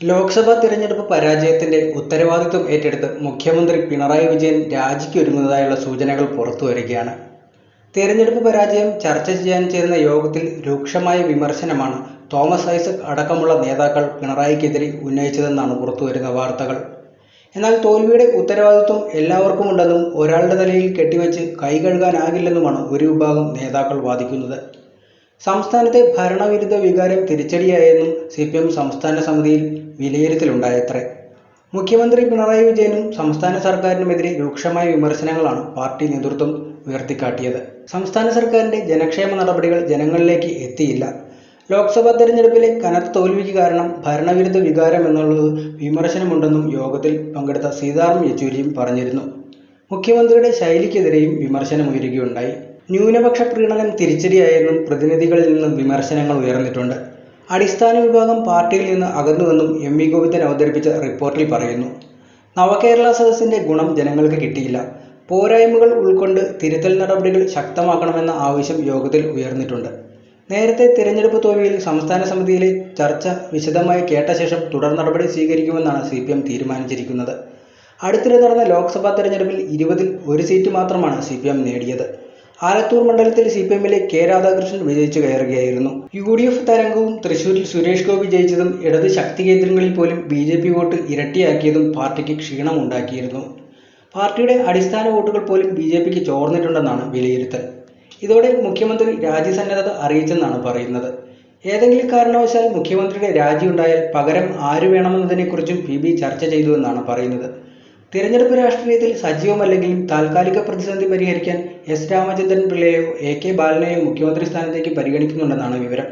ലോക്സഭാ തിരഞ്ഞെടുപ്പ് പരാജയത്തിന്റെ ഉത്തരവാദിത്വം ഏറ്റെടുത്ത് മുഖ്യമന്ത്രി പിണറായി വിജയൻ രാജിക്കൊരുങ്ങുന്നതായുള്ള സൂചനകൾ പുറത്തുവരികയാണ് തിരഞ്ഞെടുപ്പ് പരാജയം ചർച്ച ചെയ്യാൻ ചേർന്ന യോഗത്തിൽ രൂക്ഷമായ വിമർശനമാണ് തോമസ് ഐസക് അടക്കമുള്ള നേതാക്കൾ പിണറായിക്കെതിരെ ഉന്നയിച്ചതെന്നാണ് പുറത്തുവരുന്ന വാർത്തകൾ. എന്നാൽ തോൽവിയുടെ ഉത്തരവാദിത്വം എല്ലാവർക്കും ഉണ്ടെന്നും ഒരാളുടെ തലയിൽ കെട്ടിവെച്ച് കൈകഴുകാനാകില്ലെന്നുമാണ് ഒരു വിഭാഗം നേതാക്കൾ വാദിക്കുന്നത്. സംസ്ഥാനത്തെ ഭരണവിരുദ്ധ വികാരം തിരിച്ചടിയായെന്നും സി പി എം സംസ്ഥാന സമിതിയിൽ വിലയിരുത്തലുണ്ടായത്രേ. മുഖ്യമന്ത്രി പിണറായി വിജയനും സംസ്ഥാന സർക്കാരിനുമെതിരെ രൂക്ഷമായ വിമർശനങ്ങളാണ് പാർട്ടി നേതൃത്വം ഉയർത്തിക്കാട്ടിയത്. സംസ്ഥാന സർക്കാരിന്റെ ജനക്ഷേമ നടപടികൾ ജനങ്ങളിലേക്ക് എത്തിയില്ല. ലോക്സഭാ തെരഞ്ഞെടുപ്പിലെ കനത്ത തോൽവിക്ക് കാരണം ഭരണവിരുദ്ധ വികാരം എന്നുള്ളത് വിമർശനമുണ്ടെന്നും യോഗത്തിൽ പങ്കെടുത്ത സീതാറാം യെച്ചൂരിയും പറഞ്ഞിരുന്നു. മുഖ്യമന്ത്രിയുടെ ശൈലിക്കെതിരെയും വിമർശനമുയരുകയുണ്ടായി. ന്യൂനപക്ഷ പ്രീണനം തിരിച്ചടിയായെന്നും പ്രതിനിധികളിൽ നിന്നും വിമർശനങ്ങൾ ഉയർന്നിട്ടുണ്ട്. അടിസ്ഥാന വിഭാഗം പാർട്ടിയിൽ നിന്ന് അകന്നുവെന്നും എം വി ഗോവിന്ദൻ അവതരിപ്പിച്ച റിപ്പോർട്ടിൽ പറയുന്നു. നവകേരള സദസ്സിന്റെ ഗുണം ജനങ്ങൾക്ക് കിട്ടിയില്ല. പോരായ്മകൾ ഉൾക്കൊണ്ട് തിരുത്തൽ നടപടികൾ ശക്തമാക്കണമെന്ന ആവശ്യം യോഗത്തിൽ ഉയർന്നിട്ടുണ്ട്. നേരത്തെ തിരഞ്ഞെടുപ്പ് തോൽവിയിൽ സംസ്ഥാന സമിതിയിലെ ചർച്ച വിശദമായി കേട്ട ശേഷം തുടർ നടപടി സ്വീകരിക്കുമെന്നാണ് സി പി എം തീരുമാനിച്ചിരിക്കുന്നത്. അടുത്തിടെ നടന്ന ലോക്സഭാ തെരഞ്ഞെടുപ്പിൽ ഇരുപതിൽ ഒരു സീറ്റ് മാത്രമാണ് സി പി എം നേടിയത്. ആലത്തൂർ മണ്ഡലത്തിൽ സി പി എമ്മിലെ കെ രാധാകൃഷ്ണൻ വിജയിച്ചു കയറുകയായിരുന്നു. യു ഡി എഫ് തരംഗവും തൃശൂരിൽ സുരേഷ് ഗോപി ജയിച്ചതും ഇടത് ശക്തി കേന്ദ്രങ്ങളിൽ പോലും ബി ജെ പി വോട്ട് ഇരട്ടിയാക്കിയതും പാർട്ടിക്ക് ക്ഷീണമുണ്ടാക്കിയിരുന്നു. പാർട്ടിയുടെ അടിസ്ഥാന വോട്ടുകൾ പോലും ബി ജെ പിക്ക് ചോർന്നിട്ടുണ്ടെന്നാണ് വിലയിരുത്തൽ. ഇതോടെ മുഖ്യമന്ത്രി രാജ്യസന്നദ്ധത അറിയിച്ചെന്നാണ് പറയുന്നത്. ഏതെങ്കിലും കാരണവശാൽ മുഖ്യമന്ത്രിയുടെ രാജി ഉണ്ടായാൽ പകരം ആര് വേണമെന്നതിനെക്കുറിച്ചും പി ബി ചർച്ച ചെയ്തുവെന്നാണ് പറയുന്നത്. തിരഞ്ഞെടുപ്പ് രാഷ്ട്രീയത്തിൽ സജീവമല്ലെങ്കിലും താൽക്കാലിക പ്രതിസന്ധി പരിഹരിക്കാൻ എസ് രാമചന്ദ്രൻ പിള്ളയെയോ എ കെ ബാലനെയോ മുഖ്യമന്ത്രി സ്ഥാനത്തേക്ക് പരിഗണിക്കുന്നുണ്ടെന്നാണ് വിവരം.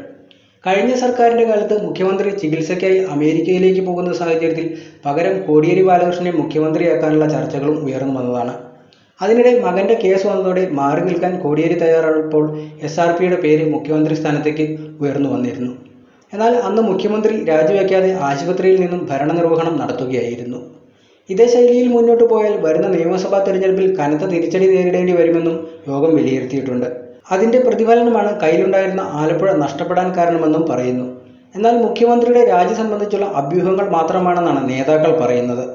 കഴിഞ്ഞ സർക്കാരിന്റെ കാലത്ത് മുഖ്യമന്ത്രി ചികിത്സയ്ക്കായി അമേരിക്കയിലേക്ക് പോകുന്ന സാഹചര്യത്തിൽ പകരം കോടിയേരി ബാലകൃഷ്ണനെ മുഖ്യമന്ത്രിയാക്കാനുള്ള ചർച്ചകളും ഉയർന്നു വന്നതാണ്. അതിനിടെ മകന്റെ കേസ് വന്നതോടെ മാറി നിൽക്കാൻ കോടിയേരി തയ്യാറായപ്പോൾ എസ് ആർ പിയുടെ പേര് മുഖ്യമന്ത്രി സ്ഥാനത്തേക്ക് ഉയർന്നു വന്നിരുന്നു. എന്നാൽ അന്ന് മുഖ്യമന്ത്രി രാജിവെക്കാതെ ആശുപത്രിയിൽ നിന്നും ഭരണനിർവഹണം നടത്തുകയായിരുന്നു. ഇതേ ശൈലിയിൽ മുന്നോട്ട് പോയാൽ വരുന്ന നിയമസഭാ തെരഞ്ഞെടുപ്പിൽ കനത്ത തിരിച്ചടി നേരിടേണ്ടി വരുമെന്നും യോഗം വിലയിരുത്തിയിട്ടുണ്ട്. അതിന്റെ പ്രതിഫലനമാണ് കയ്യിലുണ്ടായിരുന്ന ആലപ്പുഴ നഷ്ടപ്പെടാൻ കാരണമെന്നും പറയുന്നു. എന്നാൽ മുഖ്യമന്ത്രിയുടെ രാജി സംബന്ധിച്ചുള്ള അഭ്യൂഹങ്ങൾ മാത്രമാണെന്നാണ് നേതാക്കൾ പറയുന്നത്.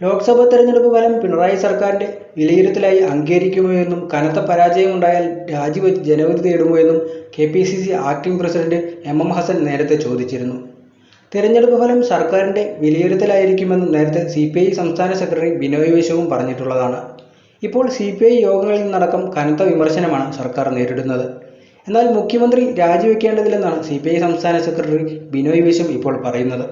ലോക്സഭാ തെരഞ്ഞെടുപ്പ് ഫലം പിണറായി സർക്കാരിന്റെ വിലയിരുത്തലായി അംഗീകരിക്കുമോ എന്നും കനത്ത പരാജയമുണ്ടായാൽ രാജിവെച്ച് ജനവിധി തേടുമോ എന്നും K P C C acting president M M Hassan നേരത്തെ ചോദിച്ചിരുന്നു. തെരഞ്ഞെടുപ്പ് ഫലം സർക്കാരിന്റെ വിലയിരുത്തലായിരിക്കുമെന്ന് നേരത്തെ സി പി ഐ സംസ്ഥാന സെക്രട്ടറി ബിനോയ് വിശ്വവും പറഞ്ഞിട്ടുള്ളതാണ്. ഇപ്പോൾ സി പി ഐ യോഗങ്ങളിൽ നിന്നടക്കം കനത്ത വിമർശനമാണ് സർക്കാർ നേരിടുന്നത്. എന്നാൽ മുഖ്യമന്ത്രി രാജിവെക്കേണ്ടതില്ലെന്നാണ് സി പി ഐ സംസ്ഥാന സെക്രട്ടറി ബിനോയ് വിശ്വം ഇപ്പോൾ പറയുന്നത്.